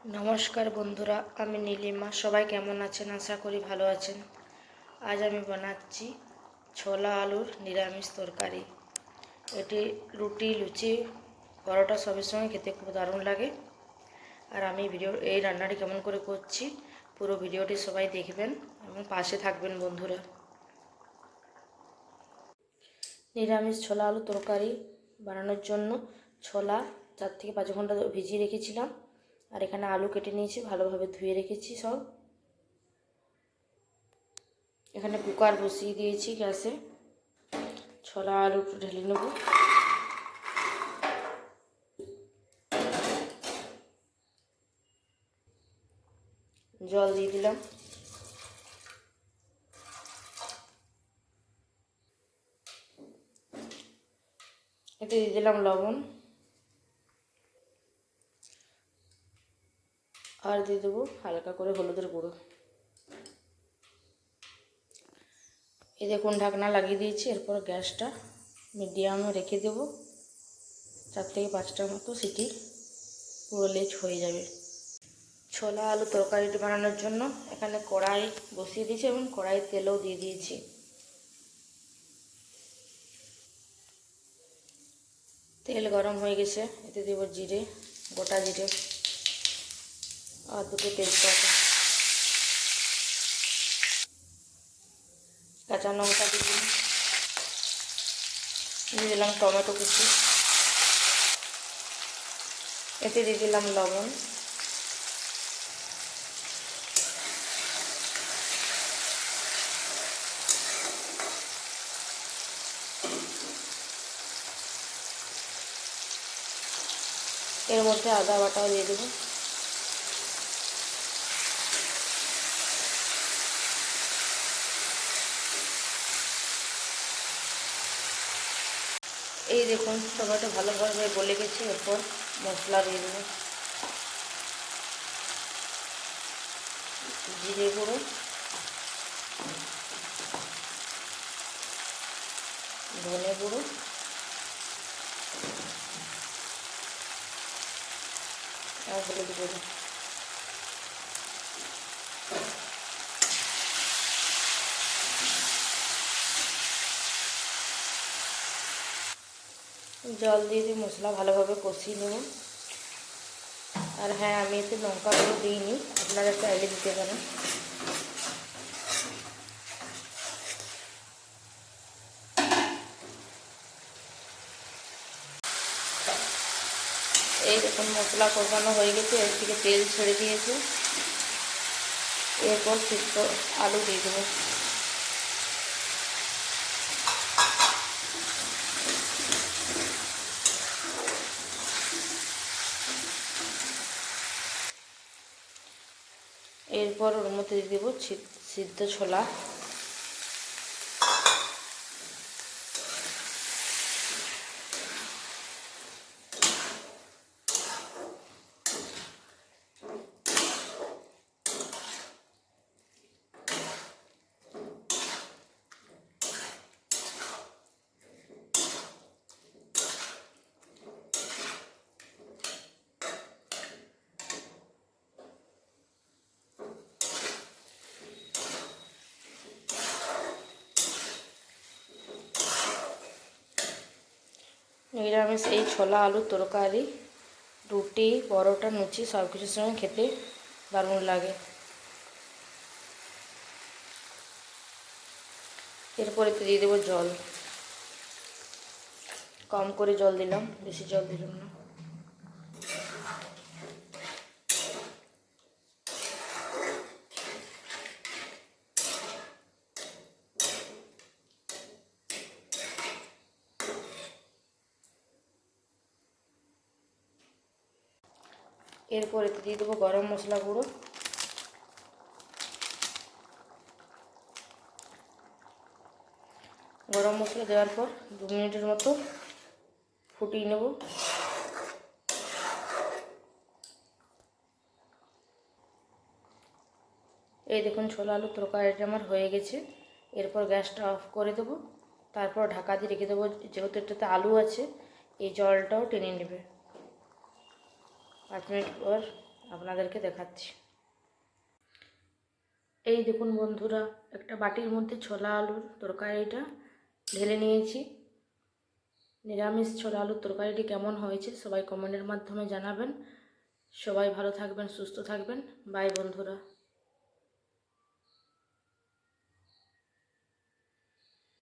নমস্কার বন্ধুরা, আমি নীলিমা। সবাই কেমন আছেন? আশা করি ভালো আছেন। আজ আমি বানাচ্ছি ছোলা আলুর নিরামিষ তরকারি। এটি রুটি, লুচি, পরোটা সবের সঙ্গে খেতে খুব দারুণ লাগে। আর আমি ভিডিও, এই রান্নাটি কেমন করে করছি, পুরো ভিডিওটি সবাই দেখবেন এবং পাশে থাকবেন বন্ধুরা। নিরামিষ ছোলা আলু তরকারি বানানোর জন্য ছোলা চার থেকে পাঁচ ঘণ্টা ভিজিয়ে রেখেছিলাম। আর এখানে আলু কেটে নিয়েছি, ভালোভাবে ধুয়ে রেখেছি সব। এখানে কুকার বসিয়ে দিয়েছি গ্যাসে। ছোলা আলু ঢেলে নেব। জল দিয়ে দিলাম। এতে দিয়ে দিলাম লবণ। আর দিয়ে দেবো হালকা করে হলুদের গুঁড়ো। এই দেখুন ঢাকনা লাগিয়ে দিয়েছি, এরপর গ্যাসটা মিডিয়ামে রেখে দেবো। চার থেকে পাঁচটার মতো সিটি পুরো লেচ হয়ে যাবে। ছোলা আলু তরকারিটি বানানোর জন্য এখানে কড়াই বসিয়ে দিয়েছি এবং কড়াই তেলও দিয়ে দিয়েছি। তেল গরম হয়ে গেছে, এতে দেবো জিরে, গোটা জিরে। আর দুটো তেজপাতা কাঁচা লঙ্কা দিয়ে দিয়ে দিলাম টমেটো কুচি। এতে দিয়ে দিলাম লবণ। এর মধ্যে আদা বাটাও দিয়ে দেবো। এই দেখুন টমেটো ভালোভাবে গলে গেছে, এরপর মশলা দিয়ে দেবো। জিরে গুঁড়ো। ধনে গুঁড়ো। আর হলুদ গুঁড়ো। জল দিয়ে দিয়ে মশলা ভালোভাবে কষিয়ে নেব আর হ্যাঁ আমি এতে লঙ্কা গুঁড়ো দিইনি, আপনারা চাইলে দিতে পারেন। এই দেখুন, মশলা কষানো হয়ে গেছে, এর থেকে তেল ছেড়ে দিয়েছে। এরপর সিদ্ধ আলু দিয়ে দেবো। এরপর ওর মধ্যে দিয়ে দেবো সিদ্ধ ছোলা। নিরামিষ, এই ছোলা, আলু, তরকারি, রুটি, পরোটা, লুচি সব কিছুর সঙ্গে খেতে দারুণ লাগে। এরপরে দিয়ে দেবো জল। কম করে জল দিলাম, বেশি জল দিলাম না। এরপর দিয়ে দেবো গরম মশলা গুঁড়ো। গরম মশলা দেওয়ার পর দু মিনিটের মতো ফুটিয়ে নেব। এই দেখুন ছোলা আলু তরকারিটা আমার হয়ে গেছে। এরপর গ্যাসটা অফ করে দেবো। তারপর ঢাকা দিয়ে রেখে দেবো, যেহেতু এটাতে আলু আছে, এই জলটাও টেনে নেবে। পাঁচ মিনিট পর আপনাদেরকে দেখাচ্ছি। এই দেখুন বন্ধুরা, একটা বাটির মধ্যে ছোলা আলুর তরকারিটা ঢেলে নিয়েছি। নিরামিষ ছোলা আলুর তরকারিটি কেমন হয়েছে সবাই কমেন্টের মাধ্যমে জানাবেন। সবাই ভালো থাকবেন, সুস্থ থাকবেন। বাই বন্ধুরা।